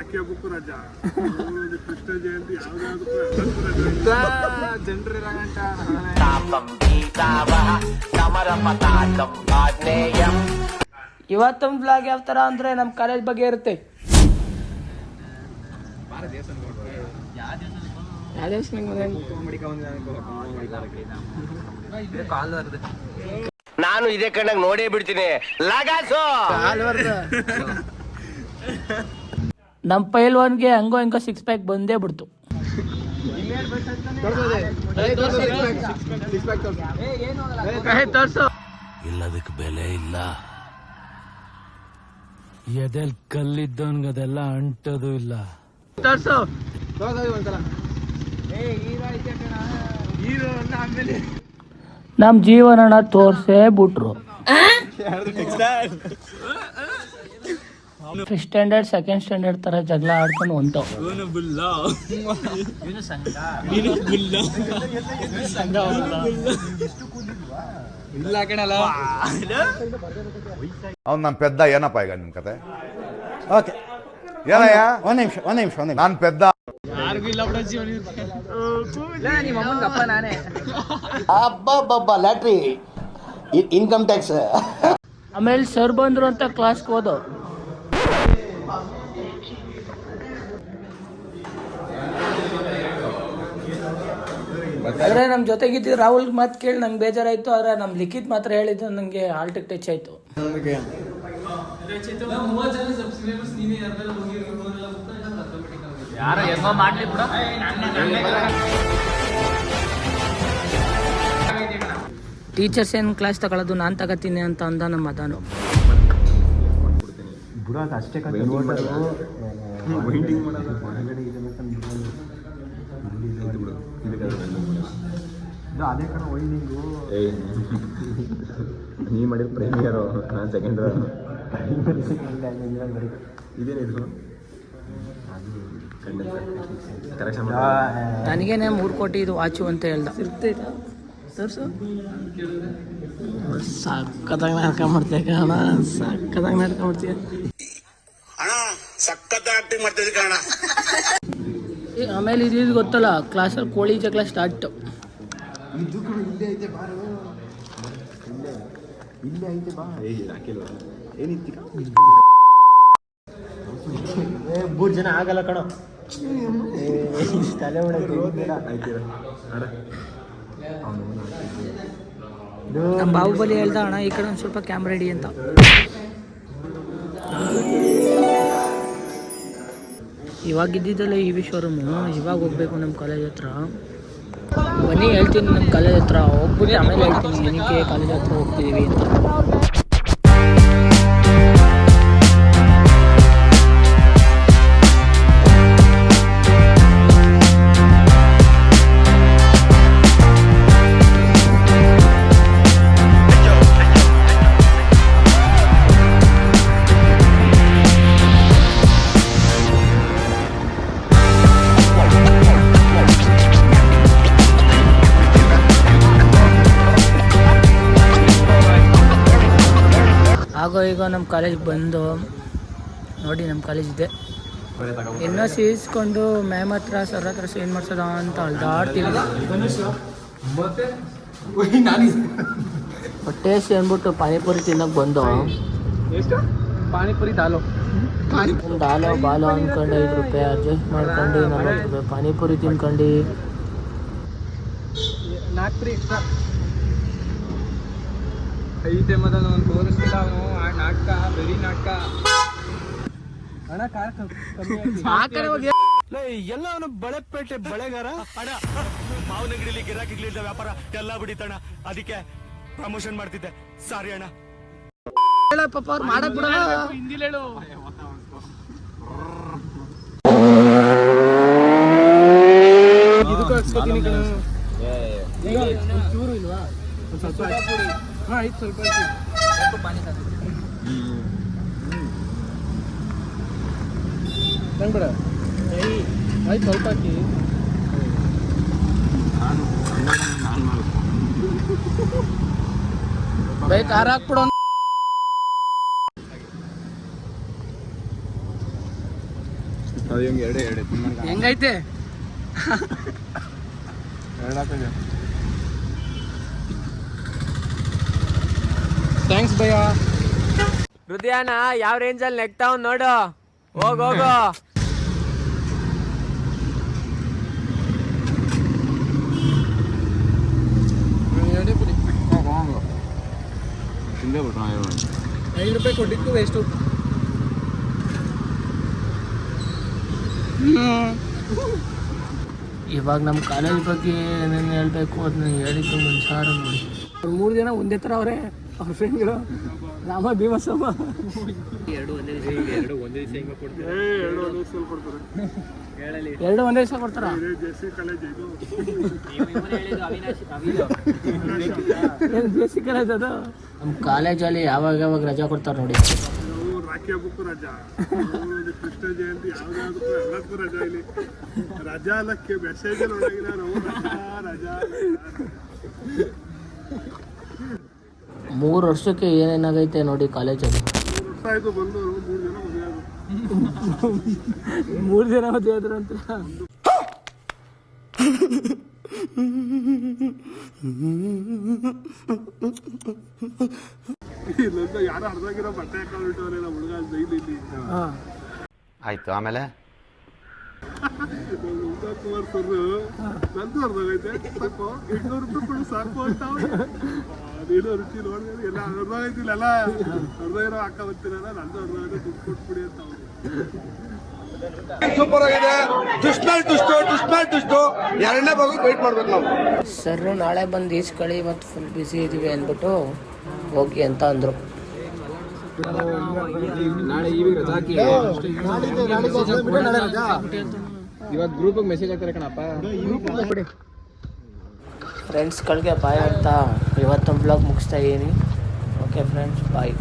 ಹಾಕ್ಯಬೇಕು ಇವತ್ತೊಂದು ಬ್ಲಾಗ್ ಯಾವ ತರ ಅಂದ್ರೆ ನಮ್ಮ ಕಾಲೇಜ್ ಬಗ್ಗೆ ಇರುತ್ತೆ. ನಾನು ಇದೇ ಕಣ್ಣಾಗ ನೋಡೇ ಬಿಡ್ತೀನಿ. ಲಾಗಾಸು! ನಮ್ಮ ಪೈಲ್ವಾನ್ಗೆ ಹಂಗೋ ಹಿಂಗೋ ಸಿಕ್ಸ್ ಪ್ಯಾಕ್ ಬಂದೇ ಬಿಡ್ತು. ತೋರ್ಸು ಇಲ್ಲದಕ್ಕೆ ಬೆಲೆ ಇಲ್ಲ. ಎದೆಲ್ ಕಲ್ಲಿದ್ದವನ್ಗೆ ಅದೆಲ್ಲ ಅಂಟೋದು ಇಲ್ಲ. ತೋರ್ಸು. ನಮ್ಮ ಜೀವನನ ತೋರ್ಸೇ ಬಿಟ್ರು. ಫಸ್ಟ್ ಸ್ಟ್ಯಾಂಡರ್ಡ್ ಸೆಕೆಂಡ್ ಸ್ಟ್ಯಾಂಡರ್ಡ್ ತರ ಜಗಳ ಆಡ್ಕೊಂಡು ಹೊಂಟವು ಅವ್ನು ನನ್ನ ಪೆದ್ದ ಏನಪ್ಪ ಈಗ ನಿಮ್ ಕತೆ? ಓಕೆ ಏನಯ್ಯ? ಒಂದ್ ನಿಮಿಷ ಒಂದ್ ನಿಮಿಷ ಒಂದ್ ನಾನು ನಾನ್ ಪೆದ್ದ. ಅಬ್ಬಬ್ಬಬ್ಬ ಲ್ಯಾಟ್ರಿ. ಇನ್ಕಮ್ ಟ್ಯಾಕ್ಸ್ ಆಮೇಲೆ ಸರ್ ಬಂದ್ರು ಅಂತ ಕ್ಲಾಸ್ಗೆ ಹೋದೋ. ಆದ್ರೆ ನಮ್ಮ ಜೊತೆಗಿದ್ದು ರಾಹುಲ್ ಮಾತು ಕೇಳಿ ನಂಗೆ ಬೇಜಾರಾಯಿತು ಆದ್ರೆ ನಮ್ಮ ಲಿಖಿತ್ ಮಾತ್ರ ಹೇಳಿದ್ದು ನನಗೆ ಹಾಲ್ಟಿಗೆ ಟಚ್ ಆಯ್ತು ಟೀಚರ್ಸ್ ಏನು ಕ್ಲಾಸ್ ತಗೊಳ್ಳೋದು ನಾನು ತಗೋತೀನಿ ಅಂತ ಅಂದ ನಮ್ಮ ಮದಾನು ನೀ ಮಾಡಿದ ಪ್ರೀಮಿಯರು ನಾನು ಸೆಕೆಂಡ್ ಇದೇನಿದು ಕರೆಕ್ಷನ್ ನನಗೇನೆ ಮೂರು ಕೋಟಿ ಇದು ವಾಚು ಅಂತ ಹೇಳ್ದ. ಸಕ್ಕತ್ತಾಗಿ ನಾಟಕ ಮಾಡ್ತೀಯ ಕಣ. ಸಕ್ಕತ್ತಾಗಿ ನಾಟಕ ಮಾಡ್ತೀಯ. ಏ, ಆಮೇಲೆ ಇದು ಇದು ಗೊತ್ತಲ್ಲ ಕ್ಲಾಸಲ್ಲಿ ಕೋಳಿ ಜಗಳ ಸ್ಟಾರ್ಟ್ ಮೂರ್ ಜನ ಆಗಲ್ಲ ಕಣೋ. ತಲೆ ನಮ್ಮ ಬಾಹುಬಲಿ ಹೇಳ್ದ ಅಣ್ಣ ಈ ಕಡೆ ಒಂದು ಸ್ವಲ್ಪ ಕ್ಯಾಮ್ರಾ ಹಿಡಿ ಅಂತ. ಇವಾಗ ಇದ್ದಿದ್ದಲ್ಲ ಈ ವಿ ಶೋರೂಮು ಇವಾಗ ಹೋಗ್ಬೇಕು ನಮ್ಮ ಕಾಲೇಜ್ ಹತ್ರ. ಬನ್ನಿ ಹೇಳ್ತೀನಿ ನಮ್ಮ ಕಾಲೇಜ್ ಹತ್ರ. ಹೋಗ್ಬಿಟ್ಟು ಆಮೇಲೆ ಹೇಳ್ತೀನಿ, ಏನಕ್ಕೆ ಕಾಲೇಜ್ ಹತ್ರ ಹೋಗ್ತಿದ್ದೀವಿ ಅಂತ. ಆಗೋ ಈಗ ನಮ್ಮ ಕಾಲೇಜ್ ಬಂದು ನೋಡಿ ನಮ್ಮ ಕಾಲೇಜ್ ಇದೆ. ಇನ್ನೂ ಸೀಸ್ಕೊಂಡು ಮ್ಯಾಮ್ ಹತ್ರ ಸರ್ ಹತ್ರ ಸೇನ್ ಮಾಡ್ಸೋದ ಅಂತ ಅಲ್ದಾಡ್ತೀವಿ ಟೇಸ್ಟ್ ಅಂದ್ಬಿಟ್ಟು ಪಾನಿಪುರಿ ತಿನ್ನೋಕೆ ಬಂದು. ಪಾನಿಪುರಿ ದಾಲು. ದಾಲೋ ಬಾಲೋ ಅನ್ಕೊಂಡು ಐದು ರೂಪಾಯಿ ಅಡ್ಜಸ್ಟ್ ಮಾಡ್ಕೊಂಡು ನಲ್ವತ್ತು ರೂಪಾಯಿ ಪಾನಿಪುರಿ ತಿನ್ಕೊಂಡು. ನಾಲ್ಕು ಎಕ್ಸ್ಟ್ರಾ ಐತೆ ಮೊದಲು ಒಂದು ತೋರಿಸ್ತಿಲ್ಲ ಅವನು. ಆ ನಾಟಕ ಬರೀ ನಾಟಕ. ಹಣ ಕಾರ್ ಕಮ್ಮಿ ಎಲ್ಲವನು ಬಳೆಪೇಟೆ ಬಳೆಗಾರ? ಅಣ್ಣ ಮಾವನಗಡಿಲಿ ಗಿರಾಕಿಗಳಿಲ್ಲ ವ್ಯಾಪಾರ ಎಲ್ಲ ಬಿಡಿತಣ್ಣ. ಅದಕ್ಕೆ ಪ್ರಮೋಷನ್ ಮಾಡ್ತಿದ್ದೆ. ಸಾರಿ ಅಣ್ಣ. ಪಾಪ ಅವ್ರು ಮಾಡಕ್ ಬಿಡ ಹಿಂದಿಲೇಳು ಇದಕ್ಕೂ ಹಾಕ್ಸ್ಕೊತೀನಿ ಕಣ ಚೂರು ಇಲ್ವಾ? ಸ್ವಲ್ಪ ಹಾಂ ಆಯ್ತು ಸ್ವಲ್ಪ ಹಾಕಿ ತಂಗ್ಬಿಡ ಆಯ್ತು ಸ್ವಲ್ಪ ಹಾಕಿ. ಬೈ ಖಾರ ಹಾಕ್ಬಿಡು. ಅದು ಹಿಂಗೆ ಎರಡೇ ಎರಡೇ ಹೆಂಗೈತೆ ಥ್ಯಾಂಕ್ಸ್ ಭಯ್ಯ. ಹೃದಯನ ಯಾವ ರೇಂಜಲ್ಲಿ ನೆಗ್ತಾವ್ ನೋಡು. ಹೋಗ್ ಹೋಗು. ತಿಂದೇ ಐದು ರೂಪಾಯಿ ಕೊಟ್ಟಿದ್ದು ವೇಸ್ಟು ಇವಾಗ ನಮ್ಮ ಕಾಲೇಜ್ ಬಗ್ಗೆ ಏನೇನು ಹೇಳ್ಬೇಕು ಅದನ್ನ ಹೇಳಿದ್ದು ಮುಂಚಾರ ನೋಡಿ. ಮೂರು ಜನ ಒಂದೇ ಥರ ಅವರೇ. ಅವ್ರ ಫ್ರೆಂಡ್ಗಳು ರಾಮ ಭೀಮಸಮ್ಮ. ಎರಡು ಒಂದೇ ಎರಡು ಒಂದೇ ದಿವಸ ಹೆಂಗೆ ಕೊಡ್ತಾರೆ? ಎರಡು ಒಂದೇ ದಿವಸ ಕೊಡ್ತಾರ? ಏನು ಜೆಸಿ ಕಾಲೇಜ್ ಅದು? ನಮ್ಮ ಕಾಲೇಜಲ್ಲಿ ಯಾವಾಗ ಯಾವಾಗ ರಜಾ ಕೊಡ್ತಾರೆ ನೋಡಿ. ರಾಖಿ ಹಬ್ಬಕ್ಕೂ ರಜಾ. ಕೃಷ್ಣ ಜಯಂತಿ ಯಾವ್ದಾದ್ರು ಎಲ್ಲದಕ್ಕೂ ರಜಾ ಇಲ್ಲಿ. ರಜಾ ಅಲ್ಲಕ್ಕೆ ಮೆಸೇಜ್ ಅಲ್ಲಿ ನಾವು ರಜಾ ರಜಾ. ಮೂರು ವರ್ಷಕ್ಕೆ ಏನೇನಾಗೈತೆ ನೋಡಿ ಕಾಲೇಜಲ್ಲಿ? ಆಯ್ತು ಬಂದು ಮೂರು ಜನ ಮದುವೆ ಆದ್ರು ಅಂತ. ಆಯ್ತು ಆಮೇಲೆ? ಕುಮಾರ್ ಸರ್ ನಂದು ಅರ್ಧಾಗೈತೆ ಸಾಕು. ಎಂಟ್ನೂರು ರೂಪಾಯಿ ಕೊಡು ಸಾಕು ಅಂತ. ಅದೇನೋ ರುಚಿ ನೋಡಿದ್ರೆ ಎಲ್ಲ ಅರ್ಧಾಗೈತಿಲ್ಲ ಅರ್ಧ ಇರೋ ಹಾಕ ಬರ್ತೀರಲ್ಲ ನಂದು ಆಗಿ ದುಡ್ಡು ಕೊಟ್ಬಿಡಿ ಅಂತ ಸೂಪರ್ ಆಗಿದೆ. ದುಷ್ಮೇಲ್ ದುಷ್ಟು ದುಷ್ಟು ಎರಡನೇ ಭಾಗ ಮಾಡ್ಬೇಕು ನಾವು. ಸರ್ ನಾಳೆ ಬಂದು ಈಸ್ಕೊಳ್ಳಿ ಮತ್ತು ಫುಲ್ ಬಿಸಿ ಇದೀವಿ ಅಂದ್ಬಿಟ್ಟು ಹೋಗಿ ಅಂತ ಅಂದರು. ನಾಳೆ ಈಗ ರಜಾ ಹಾಕಿ ಇವಾಗ ಗ್ರೂಪಿಗೆ ಮೆಸೇಜ್ ಹಾಕ್ತಾರೆ ಕಣಪ್ಪ ಫ್ರೆಂಡ್ಸ್ಗಳಿಗೆ ಬಾಯ್ ಅಂತ ಇವತ್ತೊಂದು ಬ್ಲಾಗ್ ಮುಗಿಸ್ತಾ ಇದ್ದೀನಿ ಓಕೆ ಫ್ರೆಂಡ್ಸ್ ಬಾಯ್